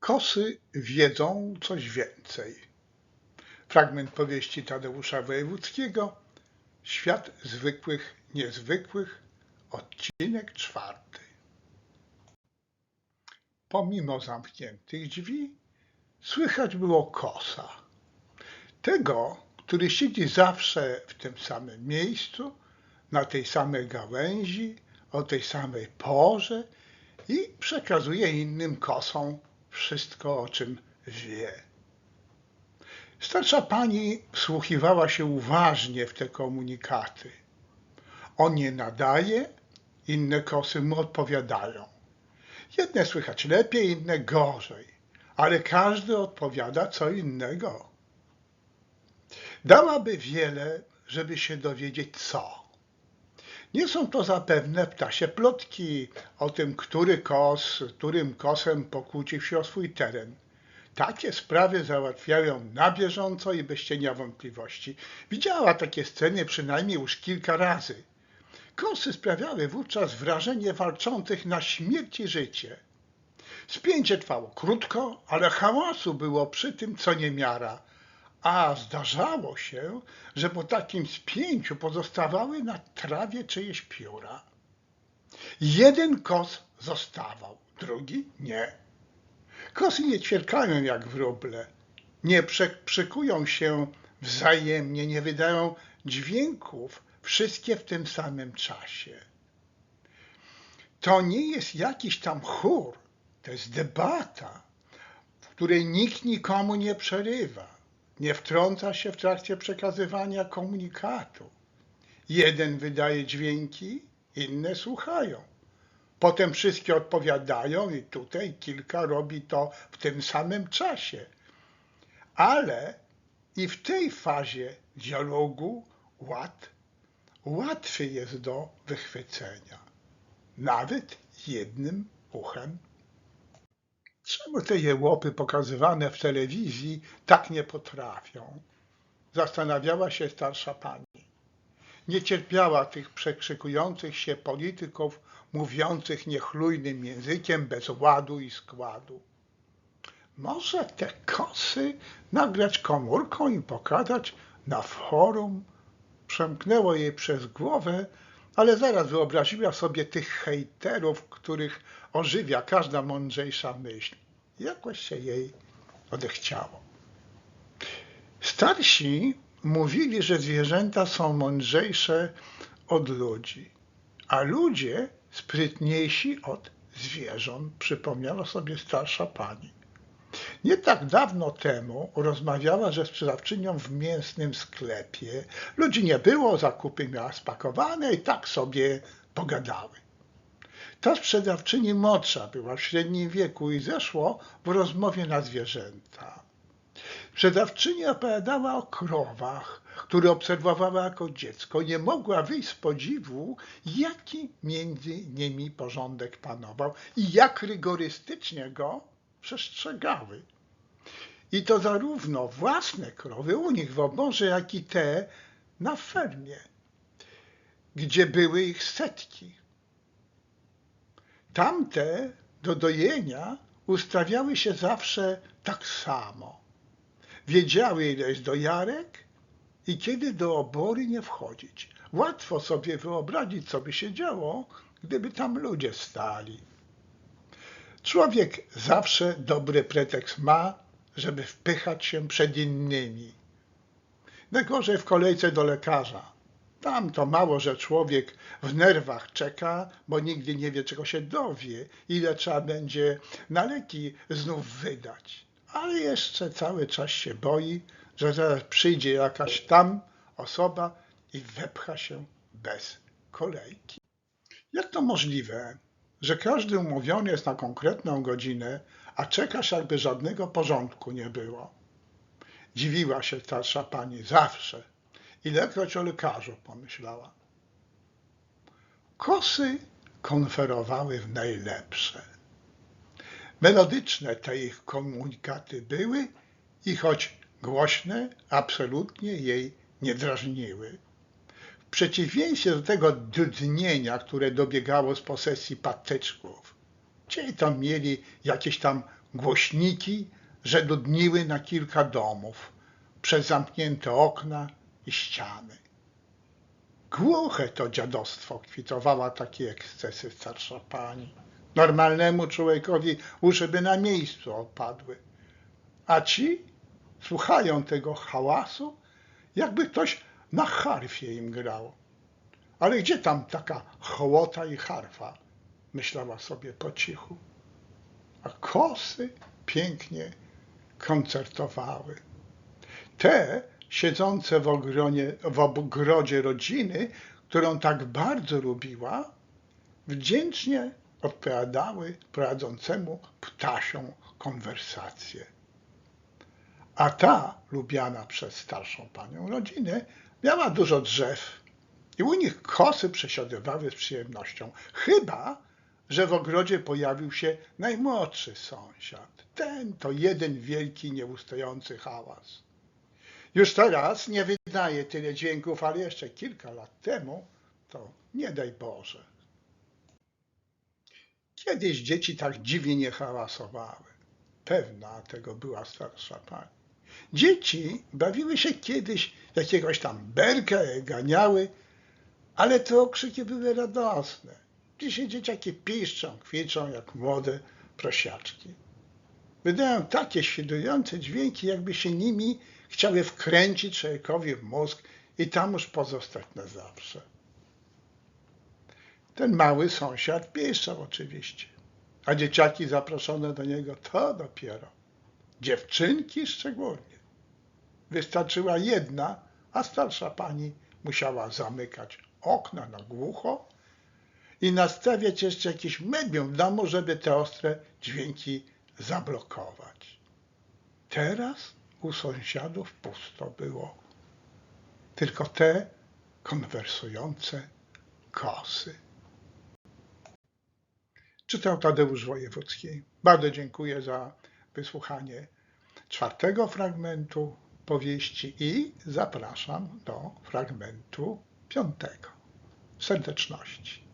Kosy wiedzą coś więcej. Fragment powieści Tadeusza Wojewódzkiego Świat zwykłych, niezwykłych, odcinek czwarty. Pomimo zamkniętych drzwi słychać było kosa. Tego, który siedzi zawsze w tym samym miejscu, na tej samej gałęzi, o tej samej porze i przekazuje innym kosom wszystko, o czym wie. Starsza pani wsłuchiwała się uważnie w te komunikaty. On nie nadaje, inne kosy mu odpowiadają. Jedne słychać lepiej, inne gorzej, ale każdy odpowiada co innego. Dałaby wiele, żeby się dowiedzieć co. Nie są to zapewne ptasie plotki o tym, który kos, którym kosem pokłócił się o swój teren. Takie sprawy załatwiają na bieżąco i bez cienia wątpliwości. Widziała takie sceny przynajmniej już kilka razy. Kosy sprawiały wówczas wrażenie walczących na śmierć i życie. Spięcie trwało krótko, ale hałasu było przy tym co niemiara. A zdarzało się, że po takim spięciu pozostawały na trawie czyjeś pióra. Jeden kos zostawał, drugi nie. Kosy nie ćwierkają jak wróble, nie przekrzykują się wzajemnie, nie wydają dźwięków, wszystkie w tym samym czasie. To nie jest jakiś tam chór, to jest debata, w której nikt nikomu nie przerywa, nie wtrąca się w trakcie przekazywania komunikatu. Jeden wydaje dźwięki, inne słuchają. Potem wszystkie odpowiadają i tutaj kilka robi to w tym samym czasie. Ale i w tej fazie dialogu ład łatwy jest do wychwycenia. Nawet jednym uchem. Czemu te jełopy pokazywane w telewizji tak nie potrafią? Zastanawiała się starsza pani. Nie cierpiała tych przekrzykujących się polityków mówiących niechlujnym językiem bez ładu i składu. Może te kosy nagrać komórką i pokazać na forum? Przemknęło jej przez głowę, ale zaraz wyobraziła sobie tych hejterów, których ożywia każda mądrzejsza myśl. Jakoś się jej odechciało. Starsi mówili, że zwierzęta są mądrzejsze od ludzi, a ludzie sprytniejsi od zwierząt, przypomniała sobie starsza pani. Nie tak dawno temu rozmawiała ze sprzedawczynią w mięsnym sklepie. Ludzi nie było, zakupy miała spakowane i tak sobie pogadały. Ta sprzedawczyni młodsza była w średnim wieku i zeszło w rozmowie na zwierzęta. Sprzedawczyni opowiadała o krowach, które obserwowała jako dziecko. Nie mogła wyjść z podziwu, jaki między nimi porządek panował i jak rygorystycznie go przestrzegały. I to zarówno własne krowy u nich w oborze, jak i te na fermie, gdzie były ich setki. Tamte do dojenia ustawiały się zawsze tak samo. Wiedziały, ile jest dojarek i kiedy do obory nie wchodzić. Łatwo sobie wyobrazić, co by się działo, gdyby tam ludzie stali. Człowiek zawsze dobry pretekst ma, żeby wpychać się przed innymi. Najgorzej w kolejce do lekarza. Tam to mało, że człowiek w nerwach czeka, bo nigdy nie wie, czego się dowie, ile trzeba będzie na leki znów wydać. Ale jeszcze cały czas się boi, że zaraz przyjdzie jakaś tam osoba i wepcha się bez kolejki. Jak to możliwe, że każdy umówiony jest na konkretną godzinę, a czekasz, jakby żadnego porządku nie było? Dziwiła się starsza pani zawsze. Ilekroć o lekarzu pomyślała. Kosy konferowały w najlepsze. Melodyczne te ich komunikaty były i choć głośne, absolutnie jej nie drażniły. W przeciwieństwie do tego dudnienia, które dobiegało z posesji patyczków. Ci tam mieli jakieś tam głośniki, że dudniły na kilka domów przez zamknięte okna i ściany. Głuche to dziadostwo kwitowała takie ekscesy starsza pani. Normalnemu człowiekowi uszy by na miejscu opadły. A ci słuchają tego hałasu, jakby ktoś na harfie im grał. Ale gdzie tam taka hołota i harfa? Myślała sobie po cichu. A kosy pięknie koncertowały. Te siedzące w, ogronie, w ogrodzie rodziny, którą tak bardzo lubiła, wdzięcznie odpowiadały prowadzącemu ptasią konwersację. A ta, lubiana przez starszą panią rodziny, miała dużo drzew i u nich kosy przesiadywały z przyjemnością. Chyba, że w ogrodzie pojawił się najmłodszy sąsiad. Ten to jeden wielki, nieustający hałas. Już teraz nie wydaje tyle dźwięków, ale jeszcze kilka lat temu to nie daj Boże. Kiedyś dzieci tak dziwnie nie hałasowały. Pewna tego była starsza pani. Dzieci bawiły się kiedyś jakiegoś tam berka, ganiały, ale te okrzyki były radosne. Dzisiaj dzieciaki piszczą, kwiczą jak młode prosiaczki. Wydają takie świdujące dźwięki, jakby się nimi chciały wkręcić człowiekowi w mózg i tam już pozostać na zawsze. Ten mały sąsiad piszczał oczywiście, a dzieciaki zaproszone do niego to dopiero. Dziewczynki szczególnie. Wystarczyła jedna, a starsza pani musiała zamykać okna na głucho i nastawiać jeszcze jakieś medium w domu, żeby te ostre dźwięki zablokować. Teraz u sąsiadów pusto było. Tylko te konwersujące kosy. Czytał Tadeusz Wojewódzki. Bardzo dziękuję za wysłuchanie czwartego fragmentu powieści i zapraszam do fragmentu piątego. Serdeczności.